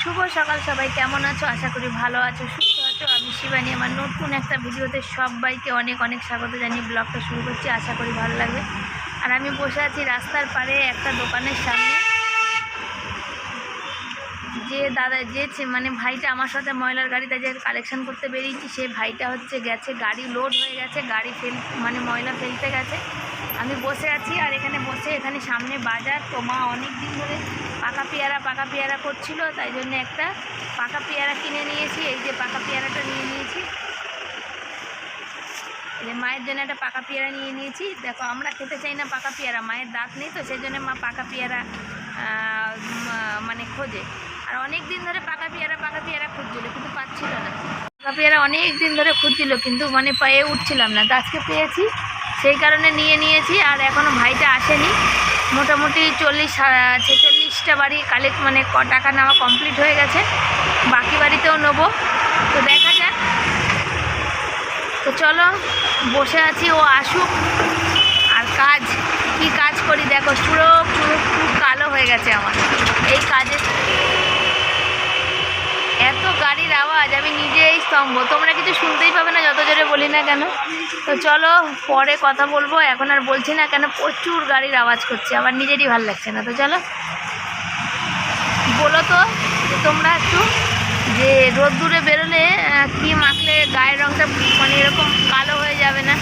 শুভ সকাল, সবাই কেমন আছো? আশা করি ভালো আছো, সুস্থ আছো। আমি শিবানী, আমার নতুন একটা ভিডিওতে সবাইকে অনেক অনেক স্বাগত জানিয়ে ব্লগটা শুরু করছি। আশা করি ভালো লাগবে। আর আমি বসে আছি রাস্তার পারে একটা দোকানের সামনে। যে দাদা, যে মানে ভাইটা আমার সাথে ময়লার গাড়িতে যে কালেকশন করতে বেরিয়েছি, সেই ভাইটা হচ্ছে গেছে, গাড়ি লোড হয়ে গেছে, গাড়ি ফেল মানে ময়লা ফেলতে গেছে। আমি বসে আছি আর এখানে বসে এখানে সামনে বাজার। তো মা অনেক দিন ধরে পাকা পেয়ারা পাকা পেয়ারা করছিল, তাই জন্য একটা পাকা পেয়ারা কিনে নিয়েছি। এই যে পাকা পেয়ারাটা নিয়ে নিয়েছি। যে মায়ের জন্য একটা পাকা পেয়ারা নিয়ে নিয়েছি। দেখো, আমরা খেতে চাই না পাকা পেয়ারা, মায়ের দাঁত নেই তো সেই জন্য মা পাকা পেয়ারা মানে খোঁজে। আর অনেক দিন ধরে পাকা পেয়ারা পাকা পেয়ারা খুঁজছিল, কিন্তু পাচ্ছিল না। পাকা পেয়ারা অনেক দিন ধরে খুঁজছিল, কিন্তু মানে পেয়ে উঠছিলাম না। তো আজকে পেয়েছি সেই কারণে নিয়ে নিয়েছি আর এখনও ভাইটা আসেনি। মোটামুটি চল্লিশ ছেচল্লিশটা বাড়ি কালেক্ট মানে ক টাকা নেওয়া কমপ্লিট হয়ে গেছে। বাকি বাড়িতেও নেব। তো দেখা যাক। তো চলো, বসে আছি, ও আসুক। আর কাজ, কি কাজ করি দেখো চুরো চুড়োক খুব কালো হয়ে গেছে আমার। এই কাজে এত গাড়ির আওয়াজ, আমি নিজেই স্তম্ভ। তোমরা কিছু শুনতেই পাবে না, যত জোরে বলি না কেন। তো চলো, পরে কথা বলব, এখন আর বলছি না কেন, প্রচুর গাড়ির আওয়াজ করছে, আমার নিজেরই ভালো লাগছে না। তো চলো। বলো তো, তোমরা একটু, যে রোদ্দুরে বেরোলে কি মাখলে গায়ের রঙটা মানে এরকম কালো হয়ে যাবে না?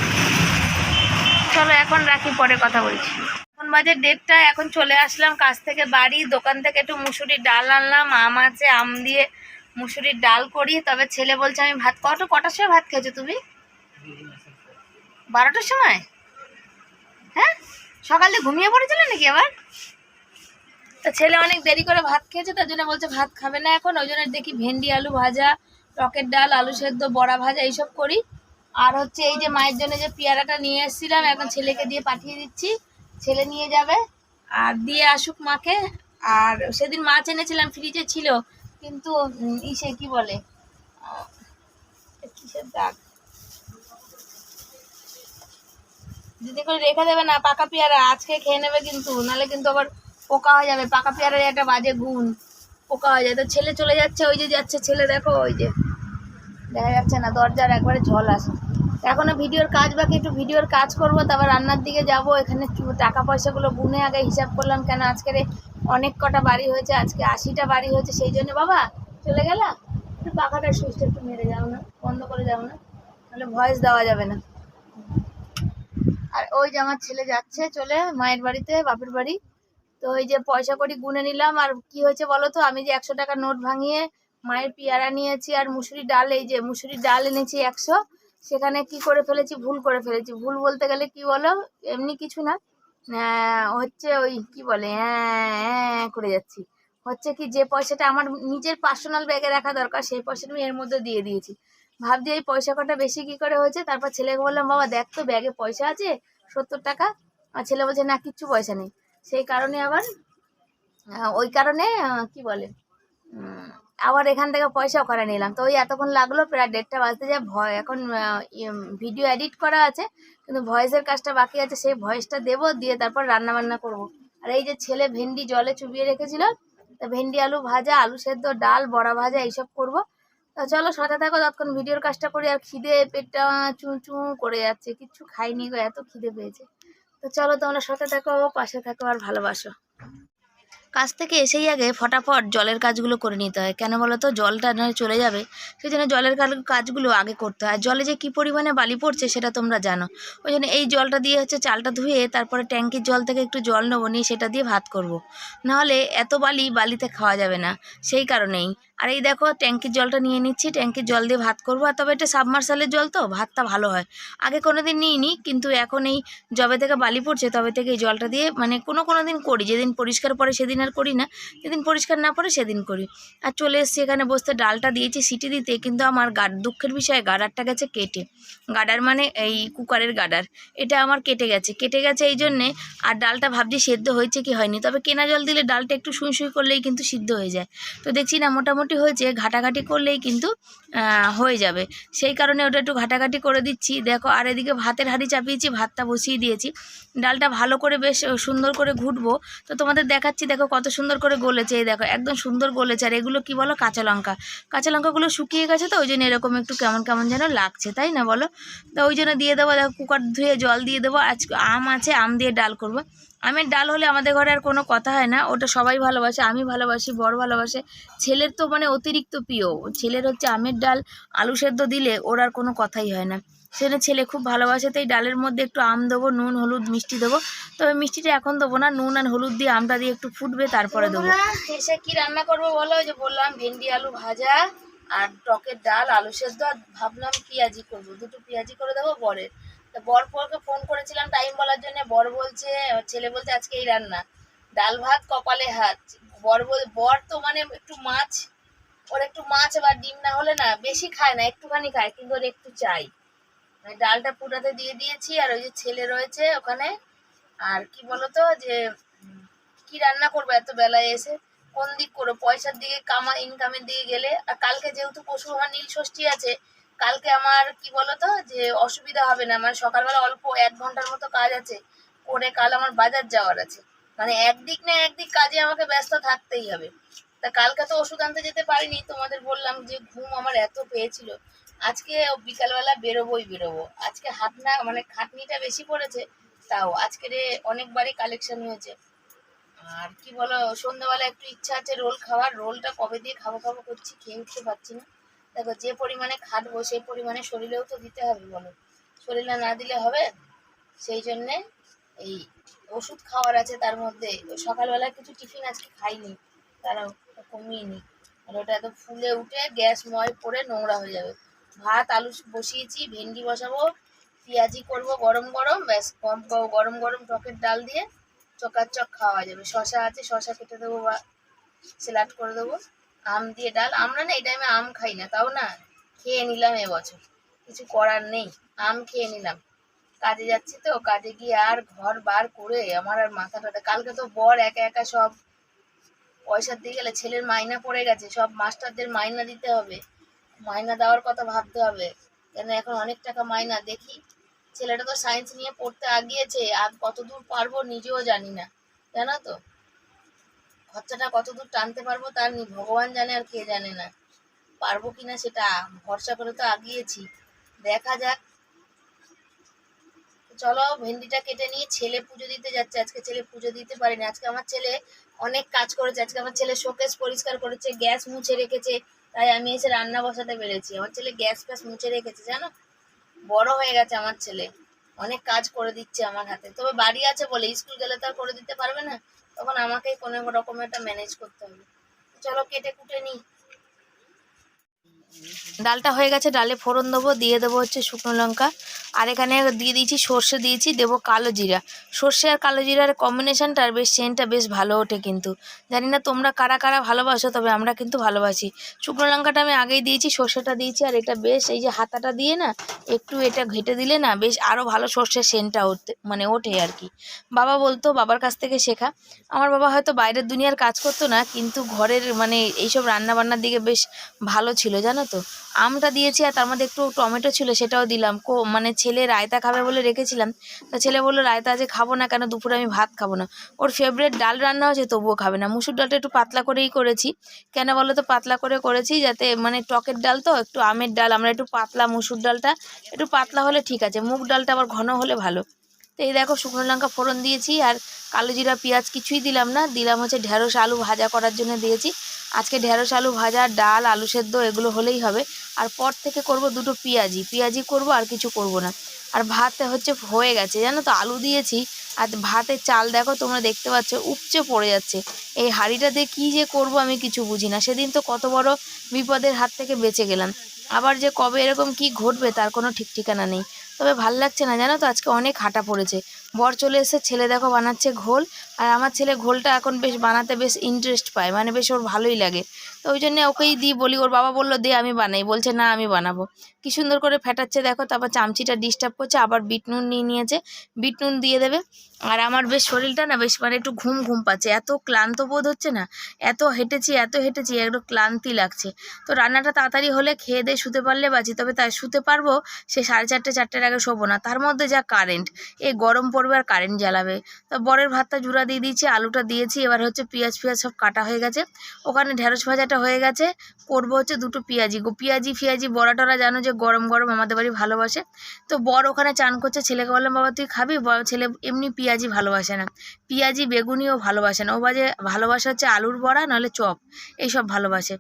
চলো, এখন রাখি, পরে কথা বলছি। এখন বাজে ডেটটা এখন চলে আসলাম কাছ থেকে বাড়ি, দোকান থেকে একটু মুসুরির ডাল আনলাম, আম আছে, আম দিয়ে মুসুরির ডাল করি তবে ছেলে বলছে, আমি ভাত কত, কটার সময় ভাত খেয়েছো তুমি? বারোটার সময়? হ্যাঁ? সকালে ঘুমিয়ে পড়েছিলে নাকি আবার? তা ছেলে অনেক দেরি করে ভাত খেয়েছে, তার জন্য বলছে, ভাত খাবে না এখন। ওই জন্য দেখি ভেন্ডি, আলু ভাজা রকেট ডাল, আলু সেদ্ধ, বড়া ভাজা, এইসব করি। আর হচ্ছে এই যে মায়ের জন্য যে পেয়ারাটা নিয়ে এসেছিলাম, এখন ছেলেকে দিয়ে পাঠিয়ে দিচ্ছি। ছেলে নিয়ে যাবে, আর দিয়ে আসুক মাকে। আর সেদিন মাছ এনেছিলাম ফ্রিজে ছিল। কিন্তু ইসে কি বলে? কিসের দাগ? দিদি করে রেখে দেবে না, পাকা পেয়ারা আজকে খেয়ে নেবে কিন্তু, নাহলে কিন্তু আবার পোকা হয়ে যাবে। পাকা পেয়ারার একটা বাজে গুণ, পোকা হয়ে যায়। তো ছেলে চলে যাচ্ছে, ওই যে যাচ্ছে, ছেলে দেখো, ওই যে। দেখা যাচ্ছে না, দরজার একবারে ঝল আসে এখনও ভিডিওর কাজ বাকি, একটু ভিডিওর কাজ করব, তারপর রান্নার দিকে যাব। এখানে টাকা পয়সাগুলো গুনে আগে হিসাব করলাম, কেন আজকের অনেক কটা বাড়ি হয়েছে, আজকে আশিটা বাড়ি হয়েছে, সেই জন্য বাবা চলে গেলা? একটু পাখাটার সুইচটা একটু মেরে যাও না, বন্ধ করে যাও না তাহলে ভয়েস দেওয়া যাবে না। আর ওই যে আমার ছেলে যাচ্ছে চলে, মায়ের বাড়িতে, বাপের বাড়ি। তো ওই যে পয়সা করি গুনে নিলাম, আর কি হয়েছে বলো তো? আমি যে একশো টাকা নোট ভাঙিয়ে মায়ের পেয়ারা নিয়েছি আর মুসুরি ডাল, এই যে মুসুরি ডাল এনেছি একশো, সেখানে কি করে ফেলেছি? ভুল করে ফেলেছি। ভুল বলতে গেলে কি বলো? এমনি কিছু না। হচ্ছে ওই কি বলে হ্যাঁ হ্যাঁ করে যাচ্ছি। হচ্ছে কি, যে পয়সাটা আমার নিজের পার্সোনাল ব্যাগে রাখা দরকার, সেই পয়সাটা আমি এর মধ্যে দিয়ে দিয়েছি। ভাবছি এই পয়সা কটা বেশি কি করে হয়েছে, তারপর ছেলেকে বললাম, বাবা, দেখ তো ব্যাগে পয়সা আছে, সত্তর টাকা। আর ছেলে বলছে, না কিচ্ছু পয়সা নেই। সেই কারণে আবার ওই কারণে কি বলে আবার এখান থেকে পয়সা ওখানে নিলাম। তো ওই এতক্ষণ লাগল, প্রায় দেড়টা বাজতে যায়, ভয় এখন ভিডিও এডিট করা আছে, কিন্তু ভয়েসের কাজটা বাকি আছে, সেই ভয়েসটা দেবো, দিয়ে তারপর রান্না বান্না করব। আর এই যে ছেলে ভেন্ডি জলে চুবিয়ে রেখেছিল, তা ভেন্ডি, আলু ভাজা, আলু সেদ্ধ, ডাল, বড়া ভাজা, এইসব করব। তো চলো, সাথে থাকো, ততক্ষণ ভিডিওর কাজটা করি, আর খিদে পেটটা চুঁ চুঁ করে যাচ্ছে, কিচ্ছু খাইনি গো, এত খিদে পেয়েছে। তো চলো, তোমরা সাথে থাকো, পাশে থাকো, আর ভালোবাসো। কাজ থেকে এসেই আগে ফটাফট জলের কাজগুলো করে নিতে হয়। কেন বলো তো? জলটা না চলে যাবে। সেই জন্য জলের কাজগুলো আগে করতে হয়। আর জলে যে কী পরিমাণে বালি পড়ছে সেটা তোমরা জানো। ওই জন্য এই জলটা দিয়ে হচ্ছে চালটা ধুয়ে তারপরে ট্যাঙ্কির জল থেকে একটু জল নেব, নিয়ে সেটা দিয়ে ভাত করব। নাহলে এত বালি বালিতে খাওয়া যাবে না। সেই কারণেই আর এই দেখো ট্যাঙ্কির জলটা নিয়ে নিচ্ছি। ট্যাঙ্কির জল দিয়ে ভাত করব। আর তবে এটা সাবমার্সালের জল তো, ভাতটা ভালো হয়। আগে কোনো দিন নিইনি, কিন্তু এখন এই যবে থেকে বালি পড়ছে, তবে থেকে এই জলটা দিয়ে মানে কোনো কোনো দিন করি। যেদিন পরিষ্কার পড়ে সেদিন আর করি না, যেদিন পরিষ্কার না পড়ে সেদিন করি। আর চলে এসেছি এখানে বসতে ডালটা দিয়েছি সিটি দিতে, কিন্তু আমার গা দুঃখের বিষয়ে, গাডারটা গেছে কেটে। গাডার মানে এই কুকারের গাডার। এটা আমার কেটে গেছে। কেটে গেছে এই জন্যে আর ডালটা ভাবছি সেদ্ধ হয়েছে কি হয়নি। তবে কেনা জল দিলে ডালটা একটু সুই সুই করলেই কিন্তু সিদ্ধ হয়ে যায়। তো দেখছি না, মোটামুটি হয়েছে, ঘাটাঘাটি করলেই কিন্তু হয়ে যাবে। সেই কারণে ওটা একটু ঘাটাঘাটি করে দিচ্ছি। দেখো, আর এদিকে ভাতের হাঁড়ি চাপিয়েছি, ভাতটা বসিয়ে দিয়েছি। ডালটা ভালো করে বেশ সুন্দর করে ঘুটবো। তো তোমাদের দেখাচ্ছি, দেখো কত সুন্দর করে গলেছে। এই দেখো, একদম সুন্দর গলেছে। আর এগুলো কি বলো? কাঁচা লঙ্কা। কাঁচা লঙ্কাগুলো শুকিয়ে গেছে তো, ওই জন্য এরকম একটু কেমন কেমন যেন লাগছে, তাই না বলো? তো ওই জন্য দিয়ে দেবো, দেখো, কুকার ধুয়ে জল দিয়ে দেবো। আজ আম আছে, আম দিয়ে ডাল করব। আমের ডাল হলে আমাদের ঘরে আর কোনো কথা হয় না। ওটা সবাই ভালোবাসে, আমি ভালোবাসি, বড় ভালোবাসে। ছেলের তো মানে অতিরিক্ত প্রিয়। ছেলের হচ্ছে আমের ডাল, আলু সেদ্ধ দিলে ওর আর কোনো কথাই হয় না। সেটা ছেলে খুব ভালোবাসে, তাই ডালের মধ্যে একটু আম দেবো, নুন, হলুদ, মিষ্টি দেবো। তবে মিষ্টিটা এখন দেবো না, নুন আর হলুদ দিয়ে আমটা দিয়ে একটু ফুটবে, তারপরে দেবো। এসে কি রান্না করব বলো? যে বললাম, ভেন্ডি, আলু ভাজা আর টকের ডাল, আলু সেদ্ধ। আর ভাবলাম পেঁয়াজি করব। দুটো পেঁয়াজি করে দেবো বরের তা বর পরকে ফোন করেছিলাম টাইম বলার জন্য বর বলছে, ছেলে বলছে আজকে এই রান্না। ডাল ভাত, কপালে হাত। বর বল, বর তো মানে একটু মাছ, ওর একটু মাছ বা ডিম না হলে না, বেশি খায় না, একটুখানি খায়, কিন্তু ওর একটু চাই। মানে ডালটা পুরাতে দিয়ে দিয়েছি, আর ওই যে ছেলে রয়েছে ওখানে, আর কি বলতো যে, কি রান্না করব এত বেলায় এসে? কোন দিক করো পয়সার দিকে, কামা ইনকামের দিকে গেলে, আর কালকে যেহেতু পশু আমার নীল ষষ্ঠী আছে কালকে আমার, কি বলতো, যে অসুবিধা হবে না মানে সকালবেলা অল্প এক ঘণ্টার মতো কাজ আছে, করে কাল আমার বাজার যাওয়ার আছে। মানে একদিক না একদিক কাজে আমাকে ব্যস্ত থাকতেই হবে। তা কালকে তো ওষুধ আনতে যেতে পারিনি, তোমাদের বললাম যে ঘুম আমার এত পেয়েছিল। আজকে বিকালবেলা বেরোবোই বেরোবো। আজকে হাত না মানে খাটনিটা বেশি পড়েছে, তাও আজকে রে অনেকবারই কালেকশন হয়েছে। আর কি বলো, সন্ধ্যাবেলা একটু ইচ্ছা আছে রোল খাওয়ার, রোলটা কবে দিয়ে খাব খাব করছি, খেয়ে উঠতে পারছি না। দেখো, যে পরিমাণে খাটবো, সেই পরিমাণে শরীরেও তো দিতে হবে বলো। শরীরে না দিলে হবে? সেই জন্যে এই ওষুধ খাওয়ার আছে তার মধ্যে। সকালবেলা কিছু টিফিন আজকে খাইনি তারা কমিয়ে নি আর ওটা এত ফুলে উঠে গ্যাস ময় পড়ে নোংরা হয়ে যাবে। ভাত, আলু বসিয়েছি, ভেন্ডি বসাবো, পেঁয়াজি করব গরম গরম, ব্যাস কম গরম গরম টকের ডাল দিয়ে চকাচক খাওয়া যাবে। শশা আছে, শশা কেটে দেবো বা স্যালাড করে দেবো। আম দিয়ে ডাল। আমরা না এই টাইমে আম খাই না, তাও না খেয়ে নিলাম এবছর কিছু করার নেই, আম খেয়ে নিলাম। কাজে যাচ্ছি তো, কাজে গিয়ে আর ঘর বার করে আমার আর মাথা টাথা কালকে তো বর একা একা সব পয়সা দিয়ে গেলে, ছেলের মাইনা পড়ে গেছে, সব মাস্টারদের মাইনা দিতে হবে। মাইনা দেওয়ার কথা ভাবতে হবে, কেন এখন অনেক টাকা মাইনা? দেখি, ছেলেটা তো সায়েন্স নিয়ে পড়তে আগিয়েছে, আর কতদূর পারব নিজেও জানি না, জানো তো? খরচাটা কতদূর টানতে পারব তার ভগবান জানে আর কে জানে না। পারব কিনা সেটা ভরসা করে তো আগিয়েছি। দেখা যাক। চলো, ভেন্ডিটা কেটে নিয়ে ছেলে পুজো দিতে যাচ্ছে। আজকে ছেলে পুজো দিতে পারেনি। আজকে আমার ছেলে অনেক কাজ করেছে। আজকে আমার ছেলে শোকেস পরিষ্কার করেছে, গ্যাস মুছে রেখেছে। তাই আমি এসে রান্না বসাতে পেরেছি। আমার ছেলে গ্যাস ফ্যাস মুছে রেখেছে, জানো? বড় হয়ে গেছে আমার ছেলে। অনেক কাজ করে দিচ্ছে আমার হাতে। তবে বাড়ি আছে বলে, স্কুল গেলে তো আর করে দিতে পারবে না। তখন আমাকেই কোনো রকম একটা ম্যানেজ করতে হবে। চলো কেটে কুটে নিই। ডালটা হয়ে গেছে, ডালে ফোড়ন দেবো, দিয়ে দেবো হচ্ছে শুকনো লঙ্কা। আর এখানে দিয়ে দিয়েছি সর্ষে, দিয়েছি, দেবো কালো জিরা। সর্ষে আর কালো জিরার কম্বিনেশনটা আর বেশ সেন্টটা বেশ ভালো ওঠে কিন্তু। জানি না তোমরা কারা কারা ভালোবাসো, তবে আমরা কিন্তু ভালোবাসি। শুকনো লঙ্কাটা আমি আগেই দিয়েছি, সর্ষেটা দিয়েছি, আর এটা বেশ এই যে হাতাটা দিয়ে না, একটু এটা ঘেটে দিলে না, বেশ আরও ভালো সর্ষের সেন্টটা ওঠে মানে ওঠে আর কি। বাবা বলতো, বাবার কাছ থেকে শেখা। আমার বাবা হয়তো বাইরের দুনিয়ার কাজ করতো না, কিন্তু ঘরের মানে এইসব রান্না বান্নার দিকে বেশ ভালো ছিল, জানো? তো? আমটা দিয়েছি আর তার মধ্যে একটু টমেটো ছিল, সেটাও দিলাম। কো মানে ছেলে রায়তা খাবে বলে রেখেছিলাম। তা ছেলে বলল, রায়তা, আজকে খাব না কেন? দুপুরে আমি ভাত খাব না। ওর ফেভারিট ডাল রান্না হয়েছে, তবুও খাবে না। মুসুর ডালটা একটু পাতলা করেই করেছি। কেন বলো তো? পাতলা করে করেছি যাতে মানে টকের ডাল তো, একটু আমের ডাল, আমরা একটু পাতলা মুসুর ডালটা, একটু পাতলা হলে ঠিক আছে, মুগ ডালটা আবার ঘন হলে ভালো। তো এই দেখো, শুকনো লঙ্কা ফোড়ন দিয়েছি আর কালো জিরা, পেঁয়াজ কিছুই দিলাম না। দিলাম হচ্ছে ঢেঁড়স, আলু ভাজা করার জন্য দিয়েছি। আজকে ঢেঁড়স আলু ভাজা, ডাল, আলু সেদ্ধ এগুলো হলেই হবে। আর পর থেকে করব দুটো পেঁয়াজি। পেঁয়াজি করব আর কিছু করব না। আর ভাতে হচ্ছে হয়ে গেছে। জানো তো, আলু দিয়েছি। আর ভাতের চাল দেখো, তোমরা দেখতে পাচ্ছ, উপচে পড়ে যাচ্ছে। এই হাঁড়িটা দিয়ে কী যে করব আমি কিছু বুঝি না। সেদিন তো কত বড় বিপদের হাত থেকে বেঁচে গেলাম। আবার যে কবে এরকম কি ঘটবে তার কোনো ঠিক ঠিকানা নেই। তবে ভালো লাগছে না, জানো তো, আজকে অনেক হাঁটা পড়েছে। বর চলে এসে ছেলে দেখো বানাচ্ছে ঘোল, আর আমার ছেলে ঘোলটা এখন বেশ বানাতে বেশ ইন্টারেস্ট পায় মানে বেশ ওর ভালোই লাগে। তো ওই জন্য ওকেই দিই, বলি ওর বাবা বলল, দে আমি বানাই। বলছে, না, আমি বানাবো। কি সুন্দর করে ফেটাচ্ছে দেখো, তারপর চামচিটা ডিস্টার্ব করছে, আবার বিট নুন নিয়ে নিয়েছে। বিট নুন দিয়ে দেবে। আর আমার বেশ শরীরটা না বেশ মানে একটু ঘুম ঘুম পাচ্ছে, এত ক্লান্ত বোধ হচ্ছে না, এত হেঁটেছি এত হেঁটেছি একটু ক্লান্তি লাগছে। তো রান্নাটা তাড়াতাড়ি হলে খেয়ে দিয়ে শুতে পারলে বাঁচি তবে তাই শুতে পারব, সে সাড়ে চারটে, চারটের আগে শোবো না। তার মধ্যে যা কারেন্ট এই গরম পড়বে আর কারেন্ট জ্বালাবে। তো বরের ভাতটা জুড়া দিয়ে দিয়েছি, আলুটা দিয়েছি, এবার হচ্ছে পেঁয়াজ ফিয়াজ সব কাটা হয়ে গেছে। ওখানে ঢেঁড়স ভাজাটা হয়ে গেছে, করব হচ্ছে দুটো পেঁয়াজি। গো পেঁয়াজি, ফিয়াজি, বড়া টরা জানো যে গরম গরম আমাদের বাড়ি ভালোবাসে। তো বর ওখানে চান করছে, ছেলেকে বললাম, বাবা, তুই খাবি? ছেলে এমনি পেঁয়াজি ভালোবাসে না। পেঁয়াজি বেগুনিও ভালোবাসে না। ও বাজে ভালোবাসা হচ্ছে আলুর বড়া, নাহলে চপ। এইসব ভালোবাসে।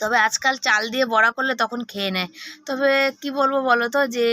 তবে আজকাল চাল দিয়ে বড়া করলে তখন খেয়ে নেয়। তবে কি বলব বলো তো? যে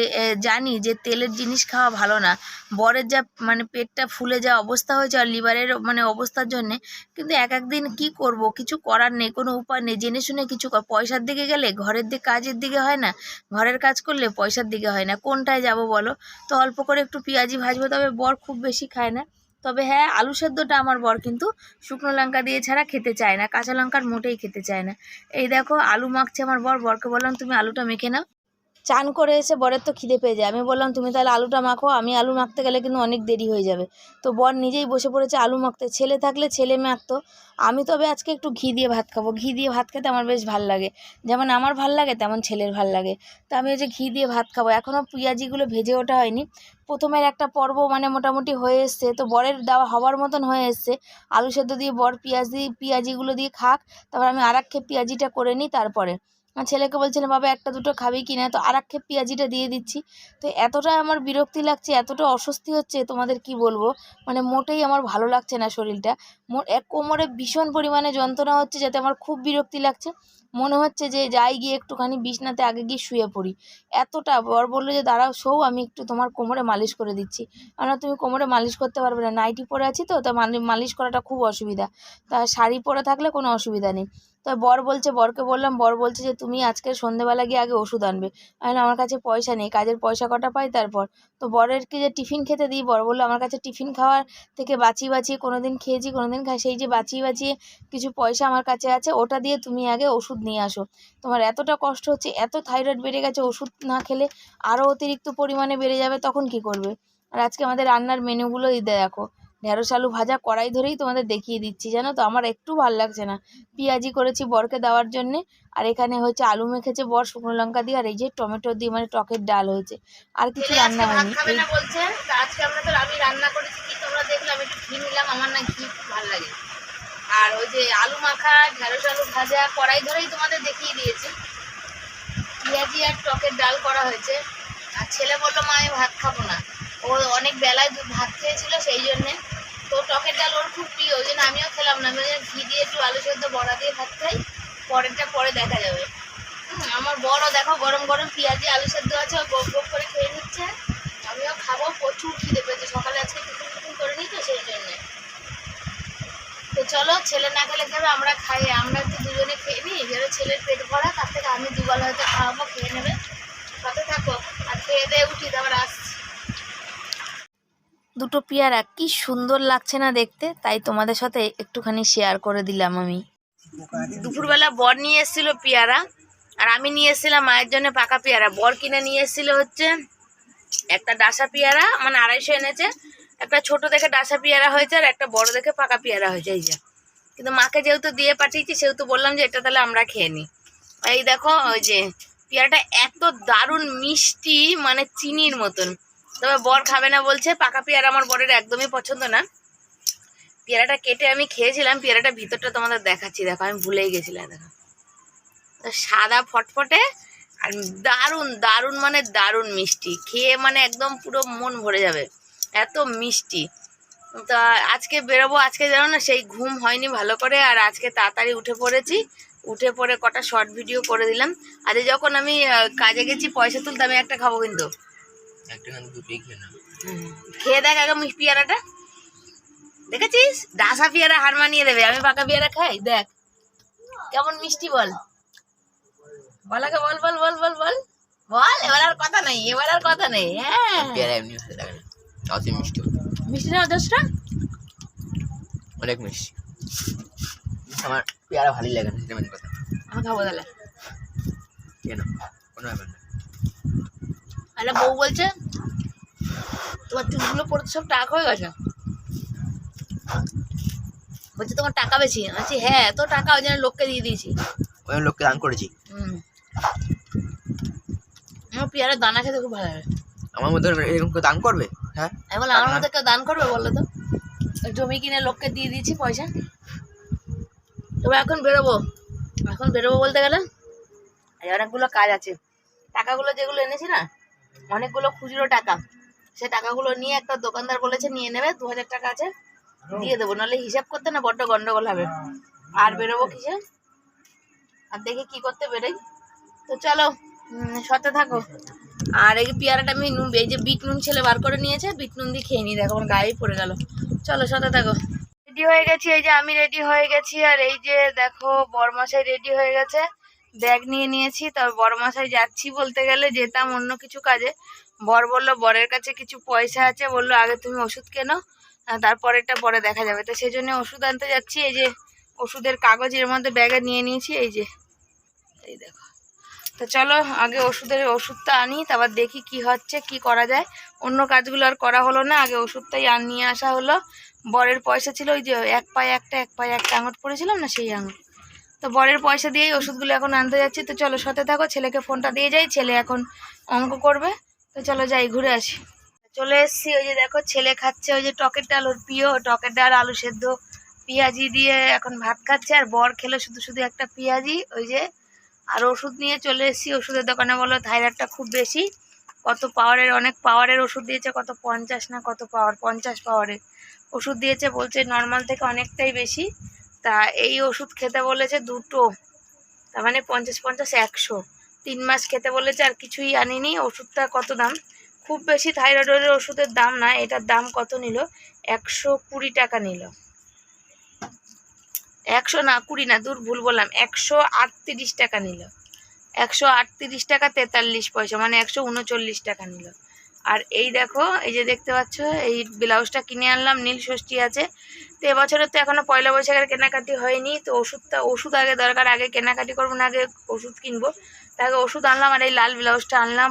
জানি যে, তেলের জিনিস খাওয়া ভালো না। বরের যা মানে পেটটা ফুলে যা অবস্থা হয়েছে আর লিভারের মানে অবস্থার জন্যে, কিন্তু এক একদিন কি করব? কিছু করার নেই, কোনো উপায় নেই। জেনে শুনে কিছু পয়সার দিকে গেলে ঘরের দিকে কাজের দিকে হয় না। ঘরের কাজ করলে পয়সার দিকে হয় না। কোনটায় যাব বলো? তো অল্প করে একটু পেঁয়াজি ভাজবো, তবে বর খুব বেশি খায় না। তবে হ্যাঁ আলু সেদ্ধটা আমার বর কিন্তু শুকনো লঙ্কা দিয়ে ছাড়া খেতে চায় না, কাঁচা লঙ্কার মোটেই খেতে চায় না। এই দেখো, আলু মাখছে আমার বর, বরকে বললাম, তুমি আলুটা মেখে নাও। চান করে এসে বরের তো খিদে পেয়ে যায়। আমি বললাম, তুমি তাহলে আলুটা মাখো, আমি আলু মাখতে গেলে কিন্তু অনেক দেরি হয়ে যাবে। তো বর নিজেই বসে পড়েছে আলু মাখতে। ছেলে থাকলে ছেলে মাখতো। আমি তবে আজকে একটু ঘি দিয়ে ভাত খাব। ঘি দিয়ে ভাত খেতে আমার বেশ ভালো লাগে। যেমন আমার ভালো লাগে, তেমন ছেলের ভালো লাগে। তো আমি ওই যে ঘি দিয়ে ভাত খাব। এখনও পেঁয়াজিগুলো ভেজে ওঠা হয়নি। প্রথমের একটা পর্ব মানে মোটামুটি হয়ে এসছে। তো বরের দেওয়া হওয়ার মতন হয়ে এসছে। আলু সেদ্ধ দিয়ে বর পেঁয়াজ দিয়ে পেঁয়াজিগুলো দিয়ে খাক। তারপর আমি আর এক পেঁয়াজিটা করে নিই তারপরে। ছেলেকে বলছিলাম, বাবা, একটা দুটো খাবি কি না তো আর এক খেপ পেঁয়াজিটা দিয়ে দিচ্ছি। তো এতটা আমার বিরক্তি লাগছে, এতটা অস্বস্তি হচ্ছে, তোমাদের কি বলব? মানে মোটেই আমার ভালো লাগছে না শরীরটা। এক কোমরে ভীষণ পরিমাণে যন্ত্রণা হচ্ছে, যাতে আমার খুব বিরক্তি লাগছে। মনে হচ্ছে যে যাই গিয়ে একটুখানি বিছনাতে আগে গিয়ে শুয়ে পড়ি। এতটা, বর বলল যে, দাঁড়াও, শোও, আমি একটু তোমার কোমরে মালিশ করে দিচ্ছি। কেন তুমি কোমরে মালিশ করতে পারবে না, নাইটি পরে আছি তো, তা মালি- মালিশ করাটা খুব অসুবিধা। তা শাড়ি পরে থাকলে কোনো অসুবিধা নেই। তো বর বলছে, বরকে বললাম, বর বলছে যে তুমি আজকে সন্ধেবেলা গিয়ে আগে ওষুধ আনবে। আমি আমার কাছে পয়সা নেই, কাজের পয়সা কটা পাই তারপর? তো বরেরকে যে টিফিন খেতে দিই? বর বলল, আমার কাছে টিফিন খাওয়ার থেকে বাঁচিয়ে বাঁচিয়ে কোনো দিন খেয়েছি কোনো দিন খাই, সেই যে বাঁচিয়ে বাঁচিয়ে কিছু পয়সা আমার কাছে আছে, ওটা দিয়ে তুমি আগে ওষুধ নিয়ে আসো। তোমার এতটা কষ্ট হচ্ছে, এত থাইরয়েড বেড়ে গেছে, ওষুধ না খেলে আরও অতিরিক্ত পরিমাণে বেড়ে যাবে, তখন কি করবে? আর আজকে আমাদের রান্নার মেনুগুলোই দেখো। ঢেঁড়স আলু ভাজা কড়াই ধরেই তোমাদের দেখিয়ে দিচ্ছি জানো তো? আমার একটু ভালো লাগছে না। পেঁয়াজি করেছি বরকে দেওয়ার জন্যে আর এখানে হচ্ছে আলু মেখেছে বর শুকনো লঙ্কা দিয়ে আর এই যে টমেটো দিয়ে মানে টকের ডাল হয়েছে। আর কিছু রান্না হয়নি। বলছে আজকে আমরা তো আমি রান্না করেছি কি তোমরা দেখলে? আমি একটু ঘি নিলাম আমার না ঘি ভালো লাগে। আর ওই যে আলু মাখা ঢেঁড়স আলু ভাজা কড়াই ধরেই তোমাদের দেখিয়ে দিয়েছি। পেঁয়াজি আর টকের ডাল করা হয়েছে। আর ছেলে বলল মা আমি ভাত খাব না। ও অনেক বেলায় দু- ভাত খেয়েছিল, সেই জন্যে। তো টকের ডাল ওর খুব প্রিয়, ওই জন্য আমিও খেলাম না। আমি ঘি দিয়ে একটু আলু সেদ্ধ, বড়া দিয়ে ভাত খাই, পরেরটা পরে দেখা যাবে। আমার বড়, দেখো, গরম গরম পেঁয়াজি, আলু সেদ্ধ আছে গোপ গোপ করে খেয়ে নিচ্ছে। আমিও খাব, প্রচুর খিদে পেয়েছে। সকালে আজকে টিফিন টিফিন করে নিই তো সেই জন্যে। তো চলো, ছেলে না খেলে খাবে, আমরা খাই, আমরা একটু দুজনে খেয়ে নিই। যেন ছেলের পেট ভরা, তার থেকে আমি দুবেলা হয়তো খাওয়াবো, খেয়ে নেবে। সাথে থাকো, আর খেয়ে দিয়ে উঠি, তারপর আসছি দুটো পেয়ারা, কি সুন্দর লাগছে না দেখতে? তাই তোমাদের সাথে একটুখানি শেয়ার করে দিলাম আমি। দুপুরবেলা বর নিয়ে এসেছিল পেয়ারা, আর আমি নিয়ে এসেছিলাম মায়ের জন্য পাকা পেয়ারা। বর কিনে নিয়ে এসেছিল হচ্ছে একটা ডাসা পেয়ারা মানে আড়াইশো এনেছে। একটা ছোট দেখে ডাসা পেয়ারা হয়েছে, আর একটা বড় দেখে পাকা পেয়ারা হয়েছে, এই যে। কিন্তু মাকে যেহেতু দিয়ে পাঠিয়েছি, সেহেতু বললাম যে এটা তাহলে আমরা খেয়ে নিই। এই দেখো, ওই যে, পেয়ারাটা এত দারুণ মিষ্টি মানে চিনির মতন। তবে বর খাবে না বলছে, পাকা পেয়ারা আমার বরের একদমই পছন্দ না। পেয়ারাটা কেটে আমি খেয়েছিলাম, পেয়ারাটা ভিতরটা তোমাদের দেখাচ্ছি, দেখো, আমি ভুলেই গেছিলাম, দেখো। সাদা ফটফটে আর দারুণ দারুণ মানে দারুণ মিষ্টি। খেয়ে মানে একদম পুরো মন ভরে যাবে। এত মিষ্টি। তা আজকে বেরোবো, আজকে জানো না, সেই ঘুম হয়নি ভালো করে, আর আজকে তাড়াতাড়ি উঠে পড়েছি। উঠে পড়ে কটা শর্ট ভিডিও করে দিলাম। আজ যখন আমি কাজে গেছি, পয়সা তুলতে আমি একটা খাব কিন্তু। একটা না। দুটোই খেয়ে দেখ আগে পেয়ারাটা। দেখেছিস? ডাসা পেয়ারা হার মানিয়ে দেবে আমি পাকা পেয়ারা খাই? দেখ। কেমন মিষ্টি বল। বল আগে বল বল বল বল বল। বল এবার আর কথা নেই এবার আর কথা নেই হ্যাঁ। পেয়ারা এমনি ভালো লাগে অতি মিষ্টি মিষ্টি দশটা অনেক মিষ্টি। আমার পেয়ারা ভালোই লাগে না সেটা মেন কথা। আমি খাব তাহলে। কেন? কোনো ব্যাপার না। একটা বউ বলছে তোমার চুলগুলো পড়তে সব টাক হয়ে গেছে? বলছে তোমার টাকা বেশি? বলছি হ্যাঁ তো টাকা ওই জন্য লোককে দিয়ে দিয়েছি। ওই লোককে দান করেছি। হুম। আমার পেয়ারের দানা খেতে খুব ভালো লাগে। আমার মধ্যে এরকম কেউ দান করবে? হ্যাঁ? এখন আমার মধ্যে কেউ দান করবে বলো তো? জমি কিনে লোককে দিয়ে দিয়েছি পয়সা। তবে এখন বেরোবো। এখন বেরোবো বলতে গেলে অনেকগুলো কাজ আছে। টাকাগুলো যেগুলো এনেছি না অনেকগুলো খুচরো টাকা। সে টাকাগুলো নিয়ে একটা দোকানদার বলেছে, নিয়ে নেবে দু হাজার টাকা আছে, দিয়ে দেবো। নাহলে হিসাব করতে না, বড্ড গন্ডগোল হবে। আর বেরোবো কিসে? আর দেখি কি করতে বেরোই। তো চলো সতে থাকো। আর এই পেয়ারাটা আমি নুন, এই যে বিট নুন ছেলে বার করে নিয়েছে বিট নুন দিয়ে খেয়ে নিই। দেখো, আমার গায়ে পড়ে গেল। চলো সতে থাকো। রেডি হয়ে গেছি, এই যে আমি রেডি হয়ে গেছি। আর এই যে দেখো বরমাসাই রেডি হয়ে গেছে। ব্যাগ নিয়ে নিয়েছি তবে বরমাসাই যাচ্ছি বলতে গেলে, যেতাম অন্য কিছু কাজে। বর বলল, বরের কাছে কিছু পয়সা আছে। বলল, আগে তুমি ওষুধ কেনো আর তারপরেরটা পরে দেখা যাবে। তো সেই জন্য ওষুধ আনতে যাচ্ছি, এই যে ওষুধের কাগজ এর মধ্যে ব্যাগে নিয়ে নিয়েছি, এই যে, এই দেখো। তো চলো, আগে ওষুধের ওষুধটা আনি, তারপর দেখি কি হচ্ছে, কি করা যায়। অন্য কাজগুলো আর করা হলো না, আগে ওষুধটাই আন, নিয়ে আসা হলো। বরের পয়সা ছিল, ওই যে এক পায়ে একটা, এক পায়ে একটা আঙুর পড়েছিলাম না, সেই আঙুর তো বরের পয়সা দিয়েই ওষুধগুলো এখন আনতে যাচ্ছি। তো চলো সাথে থাকো, ছেলেকে ফোনটা দিয়ে যাই, ছেলে এখন অঙ্ক করবে। তো চলো যাই, ঘুরে আসি। চলে এসেছি, ওই যে দেখো, ছেলে খাচ্ছে ওই যে টকের ডাল, ওর প্রিয়। টকের ডাল, আলু সেদ্ধ, পেঁয়াজি দিয়ে এখন ভাত খাচ্ছে। আর বর খেলো শুধু শুধু একটা পেঁয়াজি, ওই যে। আর ওষুধ নিয়ে চলে এসেছি, ওষুধের দোকানে বলো থাইরয়েডটা খুব বেশি। কত পাওয়ারের অনেক পাওয়ারের ওষুধ দিয়েছে, কত পঞ্চাশ না কত পাওয়ার পঞ্চাশ পাওয়ারের ওষুধ দিয়েছে, বলছে নর্মাল থেকে অনেকটাই বেশি। তা এই ওষুধ খেতে বলেছে দুটো। তার মানে পঞ্চাশ পঞ্চাশ একশো। তিন মাস খেতে বলেছে, আর কিছুই আনিনি। ওষুধটা কত দাম? খুব বেশি থাইরয়েডের ওষুধের দাম না, এটার দাম কত নিল? একশো কুড়ি টাকা নিল। একশো না, কুড়ি না, দূর ভুল বললাম। একশো আটত্রিশ টাকা নিল। একশো আটত্রিশ টাকা তেতাল্লিশ পয়সা মানে একশো উনচল্লিশ টাকা নিল। আর এই দেখো, এই যে দেখতে পাচ্ছ, এই ব্লাউজটা কিনে আনলাম, নীল ষষ্ঠী আছে। তো এবছরে তো এখনও পয়লা বৈশাখের কেনাকাটি হয়নি, তো ওষুধটা, ওষুধ আগে দরকার, আগে কেনাকাটি করব না, আগে ওষুধ কিনবো। তাকে ওষুধ আনলাম আর এই লাল ব্লাউজটা আনলাম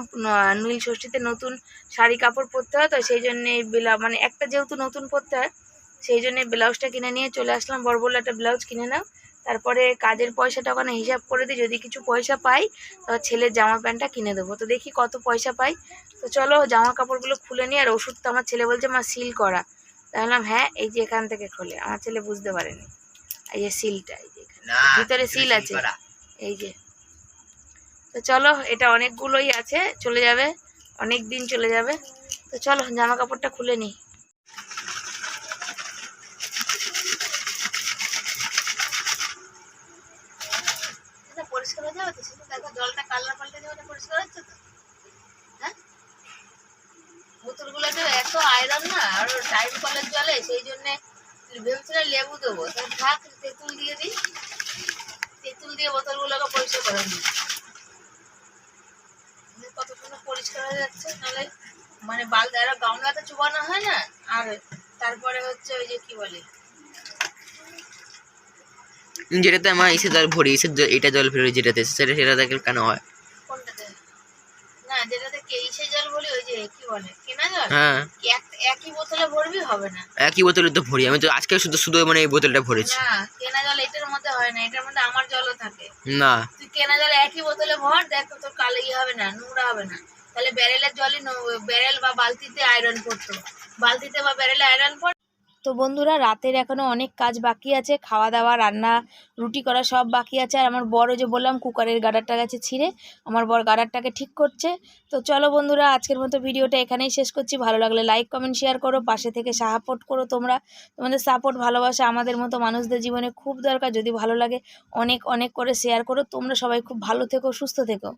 নীল ষষ্ঠীতে নতুন শাড়ি কাপড় পরতে হয়, তো সেই জন্য এই মানে একটা যেহেতু নতুন পরতে হয়, সেই জন্য ব্লাউজটা কিনে নিয়ে চলে আসলাম। বড় একটা ব্লাউজ কিনে নাও। তারপরে কাজের পয়সাটা ওখানে হিসাব করে দিই যদি কিছু পয়সা পাই তাহলে ছেলের জামা প্যান্টটা কিনে দেবো। তো দেখি কত পয়সা পাই। তো চলো জামা কাপড়গুলো খুলে নিই আর ওষুধ তো আমার ছেলে বলছে মা সিল করা। তাই বললাম হ্যাঁ এই যে এখান থেকে খোলে। আমার ছেলে বুঝতে পারেনি। এই যে সিলটা এই যে ভিতরে seal আছে। এই যে। তো চলো এটা অনেকগুলোই আছে চলে যাবে। অনেক দিন চলে যাবে। তো চলো জামা কাপড়টা খুলে নিই এটা পরিষ্কার হয়ে যাবে তো সেটা দেখো জলটা কালার পাল্টে যাবে এটা পরিষ্কার হচ্ছে তো হ্যাঁ বোতলগুলোতে এত আয়রন না, আর টাইম সেই জন্যে ভেবেছিলাম লেবু দেবো। থাক, তেঁতুল দিয়ে দিই। তেঁতুল দিয়ে পরিষ্কার করে নিই। কত সুন্দর পরিষ্কার হয়ে যাচ্ছে, নাহলে মানে বালতি আর গামলাতে চুবানো হয় না, আর তারপরে হচ্ছে ওই যে কি বলে? যেটাতে আমার ইসে জল ভরি জল এটা জল ফেরোই যেটাতে, সেটা সেটা দেখে কেন হয়? যেটাতে কেইসে জল বলি ওই যে কি বলে কেনা জল? হ্যাঁ। একই বোতলে ভরবি হবে না? একই বোতলে তো ভরি আমি তো আজকে শুধু শুধু মানে এই বোতলটা ভরেছি। না কেনা জল এটার মধ্যে হয় না এটার মধ্যে আমার জলও থাকে। না। তুই কেনা জল একই বোতলে ভর দেখ তোর কালো ইয়ে হবে না নোংরা হবে না। তাহলে ব্যারেলের জলই ব্যারেল বা বালতিতে আয়রন পড়তো। বালতিতে বা ব্যারেলে আয়রন পড় তো বন্ধুরা, রাতের এখনও অনেক কাজ বাকি আছে। খাওয়া দাওয়া রান্না, রুটি করা সব বাকি আছে। আর আমার বড় যে বললাম, কুকারের গাডারটা গেছে ছিঁড়ে। আমার বর গাডারটাকে ঠিক করছে। তো চলো বন্ধুরা, আজকের মতো ভিডিওটা এখানেই শেষ করছি। ভালো লাগলে লাইক কমেন্ট শেয়ার করো। পাশে থেকে সাপোর্ট করো তোমরা। তোমাদের সাপোর্ট ভালোবাসা আমাদের মতো মানুষদের জীবনে খুব দরকার। যদি ভালো লাগে, অনেক অনেক করে শেয়ার করো। তোমরা সবাই খুব ভালো থেকো, সুস্থ থেকো।